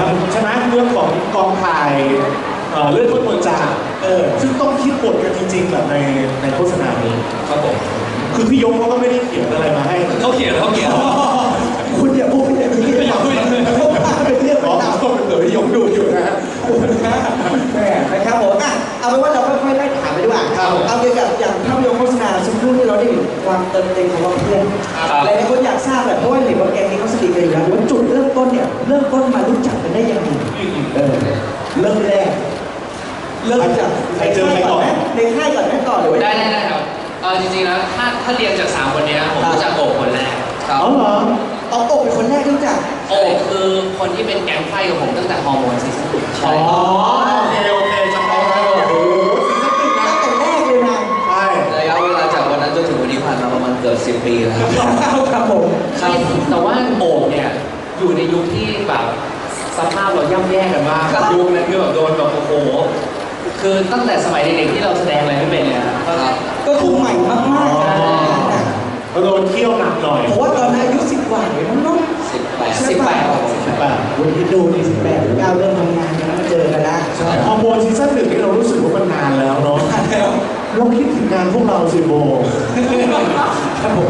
นะครับใช่ไหมเรื่องของกองถ่ายเอ่อเรื่องต้นเมืองจางเออซึ่งต้องคิดบทกันจริงๆแบบในในโฆษณานี้ ครับผมคือพี่ยงเขาก็ไม่ได้เขียนอะไรมาให้ เขาเขียนเขาเขียน คุณอย่าพูดอย่างนี้อย่าพูดอย่างนี้เพราะว่าเป็นเรื่องอ๋ขอองเราก็เป็นเดี๋ยวพี่ยงดูอยู่นะฮะแหมนะครับผมอะเอาเป็นว่าเราค่อยๆไล่ถามไปดีกว่าครับผมเอาเกี่ยวกับอย่างภาพยนตร์โฆษณาสักครู่ที่เราได้เห็นความเติมเต็มของเราเพื่อนครับ หลายๆคนอยากทราบ เนี่ยเริ่มต้นมารู้จักกันได้ยังไงเออเริ่มแรก เริ่มจากใครเจอใครก่อนในค่ายก่อนแม่ก่อนหรือว่า ได้ได้ได้ครับเออจริงๆแล้วถ้าถ้าเรียนจากสามคนเนี้ยผมรู้จักโอบคนแรกอ๋อเหรอเอาโอบเป็นคนแรกที่รู้จัก โอบคือคนที่เป็นแก๊งไฟกับผมตั้งแต่ฮอร์โมนซีซั่นหนึ่งใช่อ๋อโอเคโอเคจำได้แล้วโอ้โหซีซั่นหนึ่งนะตั้งแต่แรกเลยนะใช่ระยะเวลาจากวันนั้นจนถึงวันนี้ผ่านมาประมาณเกือบสิบปีแล้วครับ ครับผมใช่แต่ว่าโอบเนี่ย อยู่ในยุคที่แบบสภาพเราย่ำแย่กันมากยุคนั้นคือแบบโดนแบบโอ้โหคือตั้งแต่สมัยเด็กๆที่เราแสดงอะไรไม่เป็นเลยนะก็ก็คือใหม่มากๆนะก็โดนเที่ยวหนักหน่อยผมว่าตอนนั้นอายุสิบกว่าเองมั้งเนาะสิบแปดสิบแปดสิบแปดวันที่ดูนี่สิบแปดเก้าเริ่มทำงานกันแล้วมาเจอกันแล้วฮอร์โมนซีซั่นหนึ่งนี่เรารู้สึกว่ามันนานแล้วเนาะเราคิดถึงงานพวกเราสิโบครับผม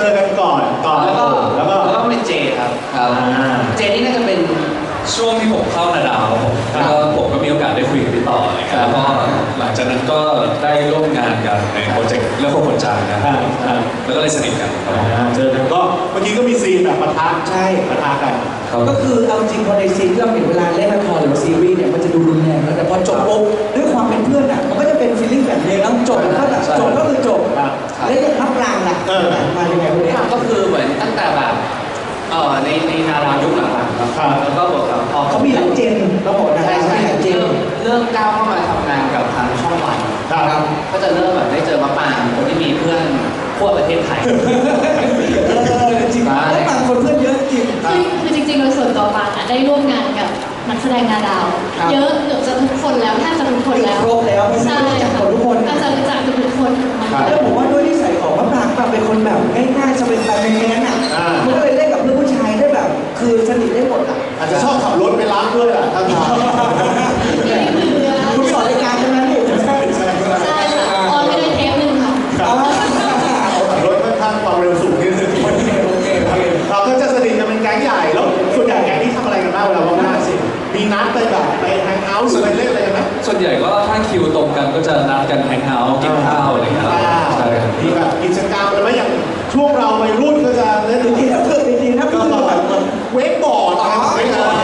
เจอเจอกันก่อนก่อนแล้วก็แล้วก็แล้วก็เป็นเจครับครับ อ่า เจนี่น่าจะเป็น ช่วงที่ผมเข้านาดาวผมครับก็ผมก็มีโอกาสได้คุยกับพี่ต่อนะครับแล้วก็หลังจากนั้นก็ได้ร่วมงานกันในโปรเจกต์เรื่องของคนจางนะคอ่ารับอ่า แล้วก็เลยสนิทกันครับอ่าเจอกันก็เมื่อกี้ก็มีซีนแบบปะทะใช่ปะทะกันครับก็คือเอาจริงพอในซีนที่เราเห็นเวลาเล่นละครหรือว่าซีรีส์เนี่ยมันจะดูรุนแรงแล้วแต่พอจบปุ๊บด้วยความเป็นเพื่อนอะมันก็จะ เป็นฟีลลิ่งแบบนี้แล้วจบแล้วก็แบบจบก็คือจบ ครับแล้วยังพักกลางล่ะเออ มายังไงพวกเนี้ย ก็คือเหมือนตั้งแต่แบบเออในในนารายุคหลังๆครับครับ แล้วก็บอกกับพอเขามีหลายเจนเราบอกนะใช่เขาใช่มีหลายเจเริ่นมเริ่มก้าวเข้ามาทำงานกับทางช่องวันครับ ก็จะเริ่มแบบได้เจอมะปรางคนที่มีเพื่อนทั่วประเทศไทย เออจริงๆแล้วบางคนเพื่อนเยอะจริง คือคือจริงๆโดยส่วนตัวปานอะได้ร่วมงานกับนัก แสดงนาดาว ครับ เยอะเกือบจะทุกคนแล้วแทบจะทุกคนแล้ว ครบแล้วไม่ใช่ใช่รู้จักหมดทุกคนอาจจะรู้จักทุกๆคนมันครับ แล้วผมว่าด้วยนิสัยของมะปรางปรางเป็นคนแบบง่ายๆสบายๆแมนๆอะอ่ามัมันก็เลยเล่นกับเพื่อนผู้ชายได้แบบ คือสนิทได้หมดอะอาจจะชอบขับรถไปรับด้วยอะท่านทางไม่เบื่อคุณสอนรายการใช่ไหมนี่ใช่ใช่ใช่ค่ะออนไม่ได้เทปหนึ่งค่ะอ๋อขับรถค่อนข้างความเร็วสูงนิดนึงโอเคโอเคโอเค เราก็จะสนิทกันเป็นแก๊งใหญ่แล้วส่วนใหญ่แก๊งนี้ทำอะไรกันบ้างเวลาว่างๆสิมี นัดไปแบบไปแฮงเอาท์หรือไปเล่นอะไรกันไหมส่วนใหญ่ก็ถ้าคิวตรงกันก็จะนัดกันแฮงเอาท์กินข้าวอะไรอย่างเงี้ยครับใช่ครับมีแบบกิจกรรมอะไรไหมอย่างช่วงเราวัยรุ่นก็จะเล่นดีๆนะเพื่อนดีๆนะก็เพื่อนแบบเวกบอร์ดอ๋อเวกบอร์ด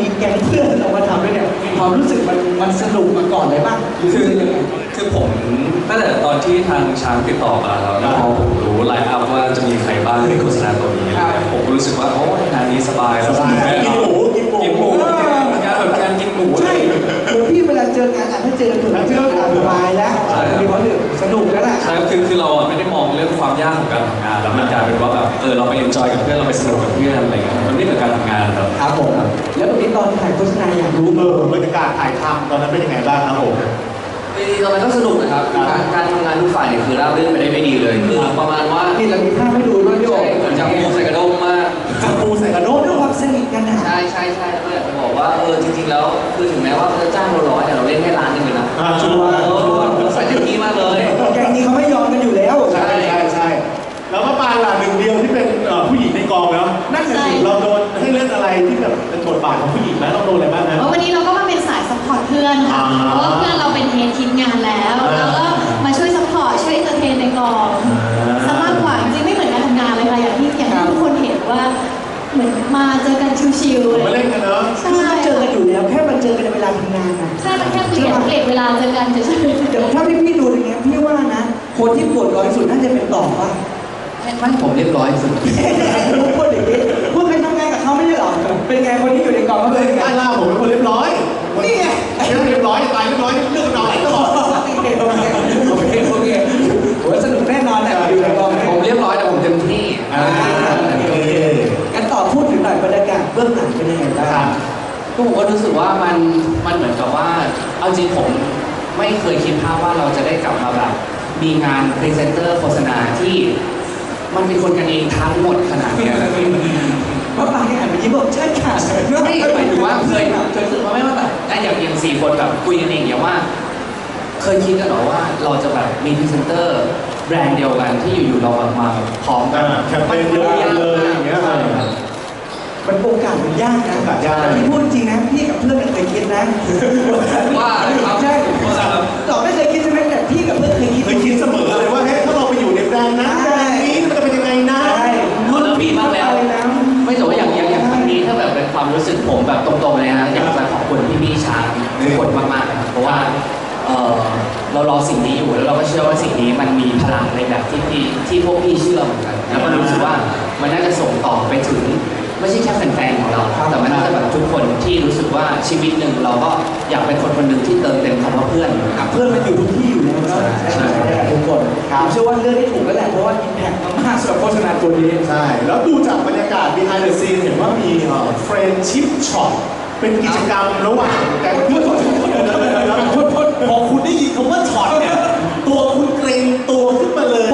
มีแก๊งเพื่อนเรามาทำด้วยเนี่ยความรู้สึกมันมันสนุกมาก่อนเลยป่ะหรือคือรู้สึกยังไงคือผมตั้งแต่ตอนที่ทางช้างติดต่อมาแล้วแล้วพอผมรู้ไลน์อัพว่าจะมีใครบ้างในโฆษณาตัวนี้ครับผมก็รู้สึกว่าโอ้ยงานนี้สบายแล้วสบายแน่กินนอหมูกิ ลาเจองานอะถ้าเจอถึงที่เราอ่านสบายแล้วใช่ครับมีความรู้สึกสนุกแล้วล่ะใช่คือคือเราอะไม่ได้มองเรื่องความยากของการทำงานแล้วมันกลายเป็นว่าแบบเออเราไปเอนจอยกับเพื่อนเราไปสนุกกับเพื่อนอะไรเงี้ยมันไม่เหมือนการทำงานครับครับผมแล้ววันนี้ตอนถ่ายโฆษณาอยากรู้เออบรรยากาศถ่ายทำตอนนั้นเป็นยังไงบ้างครับผมจริงๆตอนนั้นก็สนุกนะครับคือการการทำงานทุกฝ่ายเนี่ยคือราบรื่นไปได้ไม่ดีเลยคือประมาณว่านี่เรามีภาพให้ดูด้วยพี่โอ๋ใช่เหมือนจับงูใส่กระด้งมา กจับปูใส่กระโดดด้วยเนาะความสนิทกันนะใช่ใช่ใช่แล้วก็อยากจะบอกว่าว่าเออจริงๆแล้วคือถึงแม้ว่าเขาจะจ้างเราร้อยแต่เราเล่นแค่ล้านหนึงเลยนะอ่าชัวร์ เออเราใส่เต็มที่มากเลย แกงนี้เขาไม่ยอมกันอยู่แล้ว ใช่ใช่ใช่แล้วก็ปานล่ะหนึ่งเดียวที่เป็นเอ่อผู้หญิงในกองแล้วนั่นน่ะสิเราโดนให้เล่นอะไรที่แบบเป็นบทบาทของผู้หญิงไหมเราโดนอะไรบ้างนะ เพราะวันนี้เราก็มาเป็นสายซัพพอร์ตเพื่อนค่ะ อ่า เพราะว่าเพื่อนเราเป็นเฮดทีมงานแล้ว ชิวๆผมมาเลเล่ยนกันเนาะใช่คือมันเจอกันอยู่แล้วแค่มันเจอกันในเวลาทำงานนะใช่มันแค่เปลี่ยนเปลี่ยนเวลาเจอกันเฉยเดี๋ยวถ้าพี่พี่ๆดูอย่างเงี้ยพี่ว่านะคนที่ปวดร้อยสุดน่าจะเป็นต่อป่ะไม่ผมเรียบร้อยสุดพูดอย่างนี้พูดเคยทำงานกับเขาไม่ใช่เหรอเป็นไงคนที่อยู่ในกองเขาเป็นไงใต้ล่าผมเป็นคนเรียบร้อยนี่ไงเรียบร้อยตายเรียบร้อยเรื่องราวไหลตลอดโอเคโอเคโอเคโอเคโหสนุกแน่นอนแหละอยู่ในกองผมเรียบร้อยแต่ผมเต็มที่อ่าโอเคกันต่อ พูดถึงหน่อยบรรยากาศเบื้องหลังเป็นยังไงบ้าง ก็ผมก็รู้สึกว่ามันมันเหมือนกับว่า เอาจริงผมไม่เคยคิดภาพว่าเราจะได้กลับมาแบบ มีงานพรีเซนเตอร์โฆษณาที่มันเป็นคนกันเองทั้งหมดขนาดเนี้ยเพราะปางเนี่ยอ่านไปยิ้มบอกใช่ค่ะไม่หมายถึงว่าเคยเคยรู้สึกว่าไม่ว่าแบบอะอย่างอย่างสี่คนแบบคุยกันเองอย่างว่า เคยคิดกันเหรอว่าเราจะแบบมีพรีเซนเตอร์แบรนด์เดียวกันที่อยู่ๆเราแบบมาพร้อมกัอ่านแคมเปญเดียวกันเลยอย่างเงี้ยใช่ครับ มันโอกาสมันยากนะโอกาสยาก แต่พี่พูดจริงนะ พี่กับเพื่อนไม่เคยคิดนะว่าครับใช่ว่าครับต่อไม่เคยคิดใช่ไหมแต่พี่กับเพื่อนเคยคิด เคยคิดเสมอเลยว่าเฮ้ยถ้าเราไปอยู่ในแบรนด์นั้นแบรนด์นี้มันจะเป็นยังไงนะใช่รุ่นปีมากแล้วไม่แต่ว่าอย่างอย่างอย่างครั้งนี้ถ้าแบบเป็นความรู้สึกผมแบบตรงๆเลยนะอยากจะขอบคุณพี่พี่ๆช้างทุกคนมากๆนะครับเพราะว่าเออเรารอสิ่งนี้อยู่แล้วเราก็เชื่อว่าสิ่งนี้มันมีพลังในแบบที่พี่ที่พวกพี่เชื่อเหมือนกันแล้วมันรู้สึกว่ามันน่าจะส่งต่อไปถึง ไม่ใช่แค่แฟนๆของเราแต่มันน่าจะแบบทุกคนที่รู้สึกว่าชีวิตหนึ่งเราก็อยากเป็นคนคนหนึ่งที่เติมเต็มคำว่าเพื่อนครับ เพื่อนมันอยู่ทุกที่อยู่แล้วเนาะใช่ใช่ทุกคนผมเชื่อว่าเรื่องที่ถูกแล้วแหละเพราะว่าอิมแพคมากๆสำหรับโฆษณาตัวนี้ใช่ แล้วดูจากบรรยากาศ behind the scene เห็นว่ามีเอ่อ friendship shot เป็นกิจกรรมระหว่างแก๊งเพื่อนของทุกคนแล้วพอคุณได้ยินคำว่าช็อตเนี่ยตัวคุณเกรงตัวขึ้นมาเลย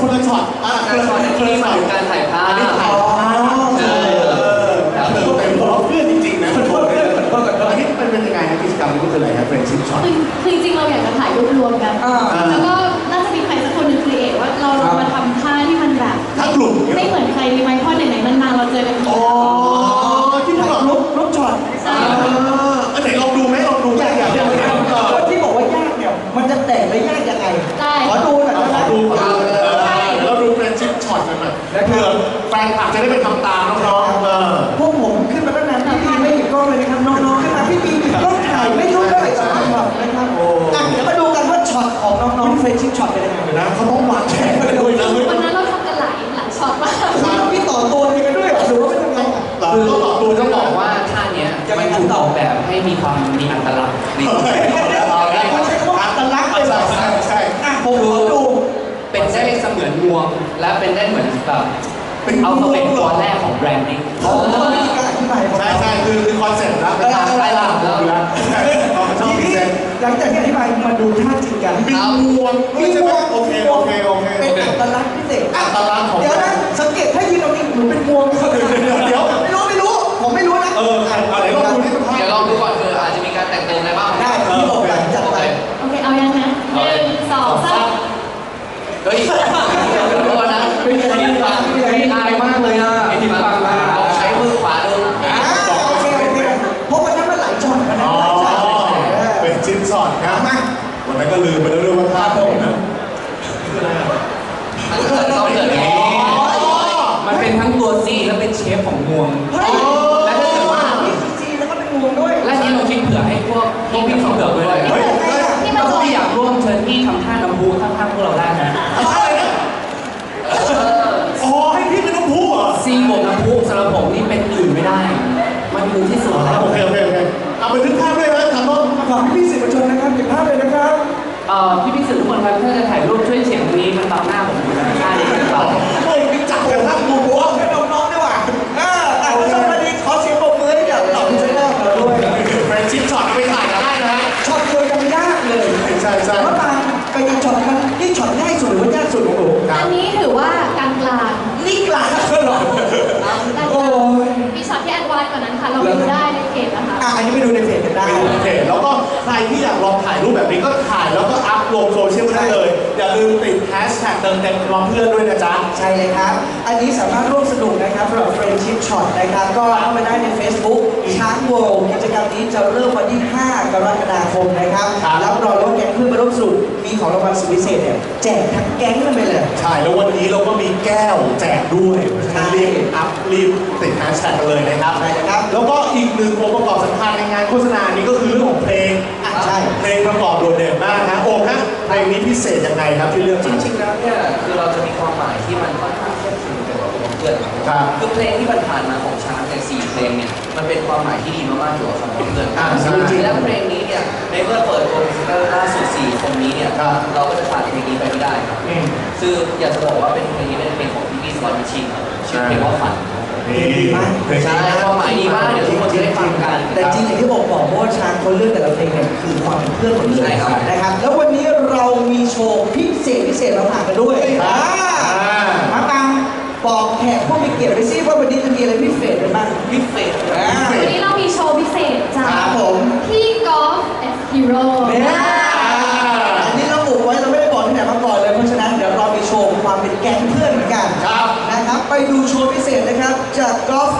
คนละช็อตอะคนละช็อตที่คนละช็มาอตถึงการถ่ายภาพ ไงนะกิจกรรมนี้มันคืออะไรครับ friendship shot ๆคือคือจริงๆเราอยากจะถ่ายรูปรวมกัน อ่า แล้วก็น่าจะมีใครสักคนหนึ่งครีเอทว่าเราลองมาทำท่าที่มันแบบท่ากลุ่มเนี่ยไม่เหมือนใครมีไหมเพราะไหนๆนานๆเราเจอกันทีอ๋อที่ผมบอกรูปรูปช็อตใช่อ่าอันไหนลองดูไหมลองดูไหมอยากอยากเห็นต่อคนที่บอกว่ายากเนี่ยมันจะแตกได้ยากยังไง ได้ ขอดูหน่อยเรานะขอดูก่อนเออเราดูเป็นชิปช็อตกันหน่อยเผื่อแฟนคลับจะได้ไปทำตามน้องๆ ชิ่ช็อตเป็นยังไงเดี๋ยวนะเขาต้องวางแผนกันด้วยนะเฮ้ยวันนั้นเราทำกันหลายหลายช็อตมากคุณต้องมีต่อตัวกันด้วยเหรอหรือว่าเป็นยังไงอะเราคือต้องต่อตัวต้จะองบบออกกว่าว่าท่าเนี้ยมันถูกออกแบบให้มีความมีอัตลักษณ์ในตัวเอาแล้วเขาใช้คำว่าอัตลักษณ์เลยเหรใช่อใช่ใช่อะผมขอดูเป็นได้เสมือนงวงและเป็นได้เหมือนแบบเอาเขาเป็นตัวแรกของแบรนดิ้งเขายของใช่เขาใช่คือคือคอนเซ็ปต์นะเป็นทางใต้ล่างอยู่แล้วเราชอบทีดีนี้หลังจากที่อธิบายมาดูท่าจริงกันมีงวงด้วยใช่ไหมโอเคโอเคโอเค เป็นอัตลักษณ์พิเศษอัตลักษณ์ของ เดี๋ยวนะสังเกตถ้ายืนตรงนี้ เอ่อพี่พี่สื่อทุกคนครับถ้าจะถ่ายรูปช่วยเฉียงตรงนี้มันบังหน้าผมอยู่นะท่านี้หรือเปล่าเฮ้ยมีจับกันภาพมูนโอ้วอล์กให้น้องๆดีกว่าอ่าอ่าผู้ชมวันนี้ขอเสียงปรบมือให้กับเหล่าพิซซ่าของเราด้วยเป็นชิ้นช็อตไปถ่ายกันได้นะช็อตเดียวยังยากเลยใช่ใช่แต่ว่าปางไปยังช็อตมันนี่ช็อตง่ายสุดหรือว่ายากสุดของหนูอันนี้ถือว่ากลางกลางนี่กลางเลยเหรอๆกลางโอ้ยมีช็อตที่แอดวานซ์กว่านั้นค่ะเราดูได้ อันนี้ไปดูในเพจกันได้ โอเค แล้วก็ใครที่อยากลองถ่ายรูปแบบนี้ก็ถ่ายแล้วก็อัพลงโซเชียลได้เลย อย่าลืมติดแฮชแท็กเติมเต็มความเพื่อนด้วยนะจ๊ะ ใช่เลยครับ อันนี้สามารถร่วมสนุกนะครับสำหรับ Friendship Shot นะครับ ก็เข้าไปได้ใน Facebook ช้างโวกิจกรรมนี้จะเริ่มวันที่ 5 กรกฎาคมนะครับครับ รับรองว่าแก๊งเพื่อนมาร่วมสนุกมีของรางวัลสุดพิเศษเนี่ยแจกทั้งแก๊งกันไปเลย ใช่แล้ววันนี้เราก็มีแก้วแจกด้วยเพราะฉะนั้นรีบอัพรีบติดแฮชแท็กกันเลยนะครับใช่ครับ แล้วก็อีกหนึ่งองค์ประกอบสำคัญในงานโฆษณานี้ก็คือเรื่องของเพลงอะ ใช่ เพลงประกอบโดดเด่นมากนะโอมฮะเพลงนี้พิเศษยังไงครับที่เลือกจมาริงๆแล้วเนี่ยคือเราจะมีความหมายที่มันค่อนข้างเข้มข้นกันกว่าของเพื่อนครับครับ คือเพลงที่มันผ่านมาของช้างเนี่ยสี่เพลงเนี่ยมันเป็นความหมายที่ดีมากๆเกี่ยวกับคำว่าเพื่อนอ่าใช่จริงๆแล้วเพลงนี้เนี่ยในเมื่อเปิดตัวพรีเซนเตอร์ล่าสุดสี่คนนี้เนี่ยครับ เราก็จะขาดเพลงนี้ไปไม่ได้ครับ อืมคืออยากจะบอกว่าเป็นเพลงนี้เป็นเพลงของพี่พี่สวรรค์ชิงครับชื่อเพลงว่าฝัน นี่เพลงใช่นี้ความหมายดีมากเดี๋ยวทุกคนจะได้ฟังกัน แต่จริงอย่างที่บอกบอกเพราะว่าช้างเขาเลือกแต่ละเพลงเนี่ยคือความเป็นเพื่อนหมดเลยใช่ครับ นะครับ แล้ววันนี้เรามีโชว์พิเศษพิเศษมาฝากกันด้วยครับอ่ามาตังบอกแขกผู้มีเกียรติไปซิว่าวันนี้จะมีอะไรพิเศษกันบ้างพิเศษอ่า วันนี้เรามีโชว์พิเศษจาครักบผมพี่กอล์ฟเอสฮีโร่ เนี่ย ดูโชว์พิเศษนะครับ จากกอล์ฟ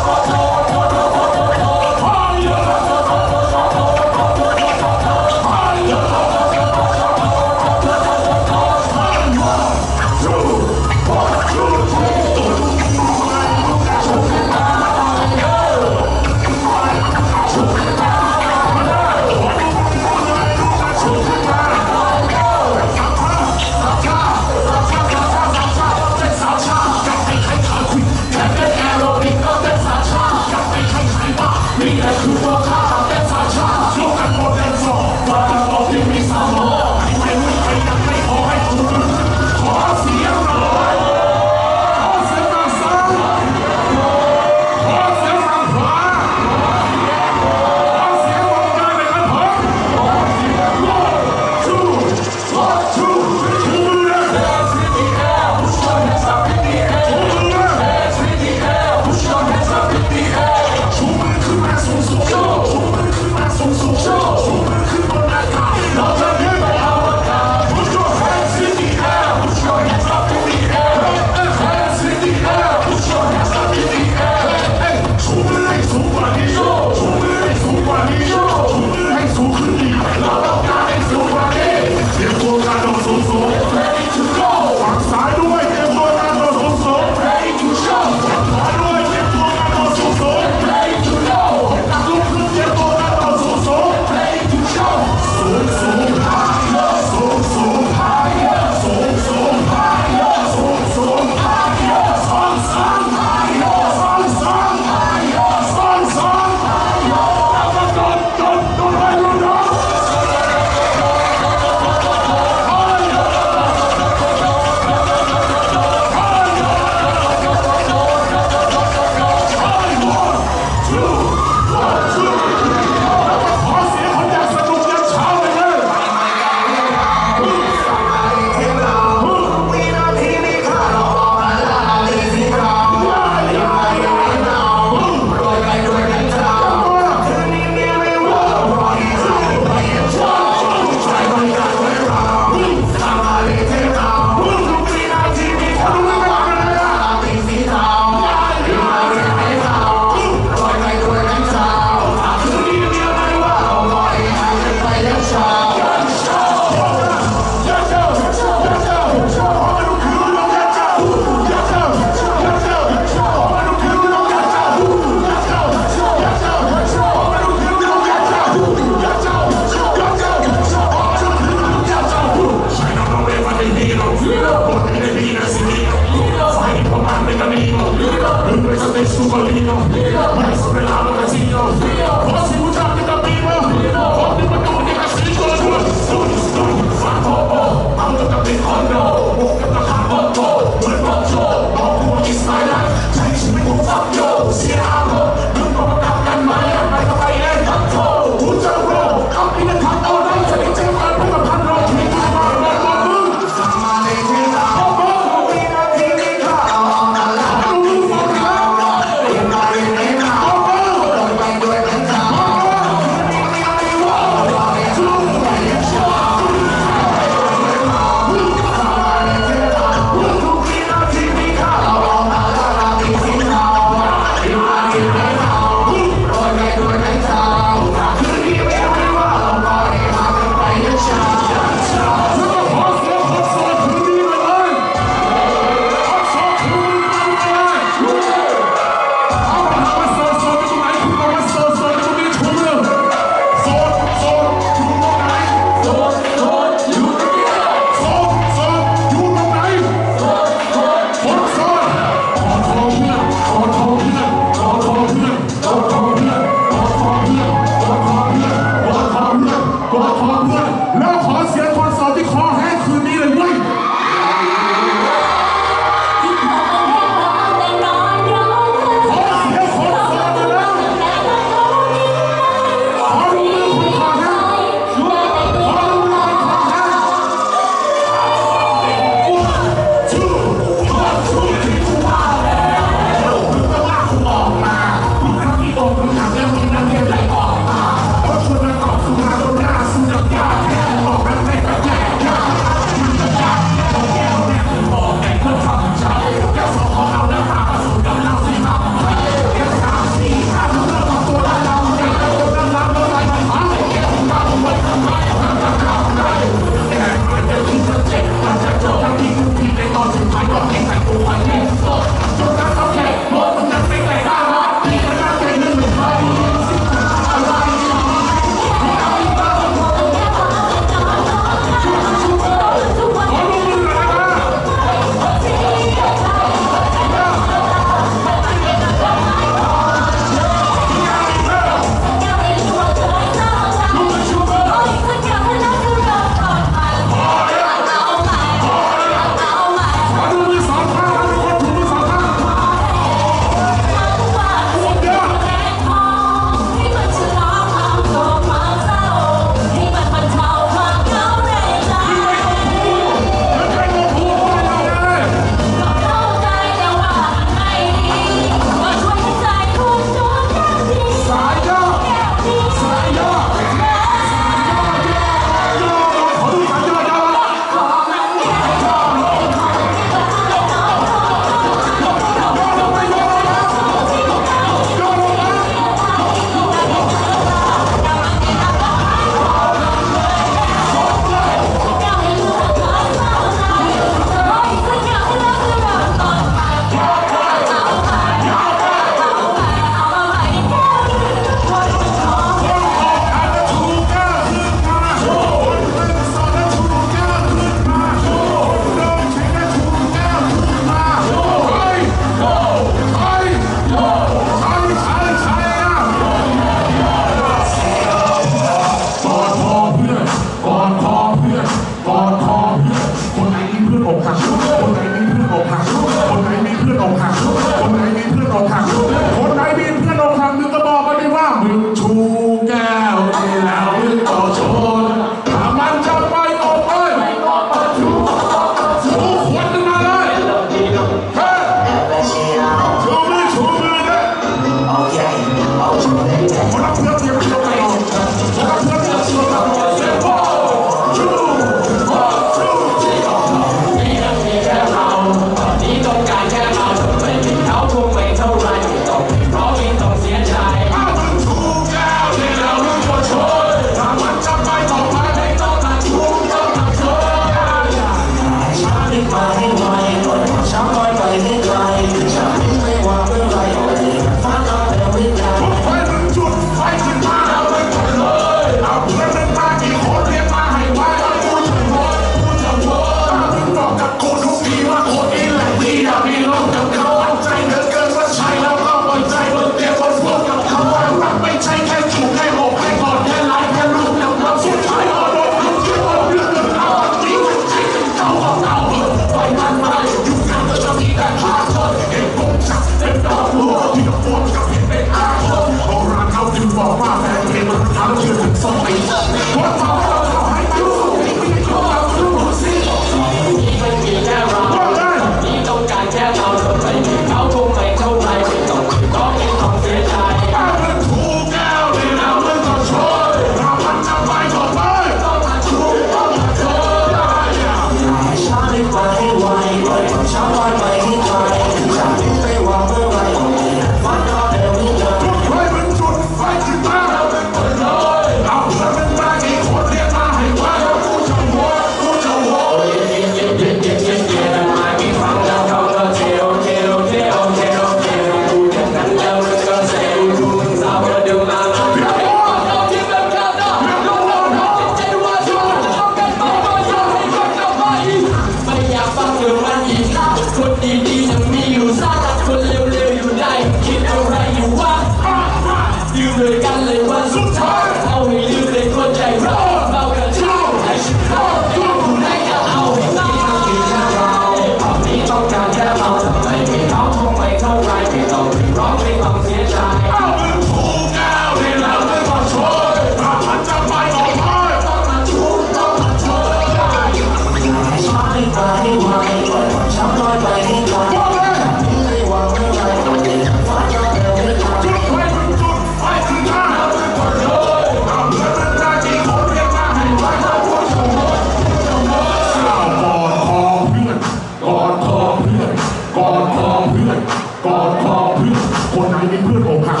นั้นเป็นเพื่อนอกหัม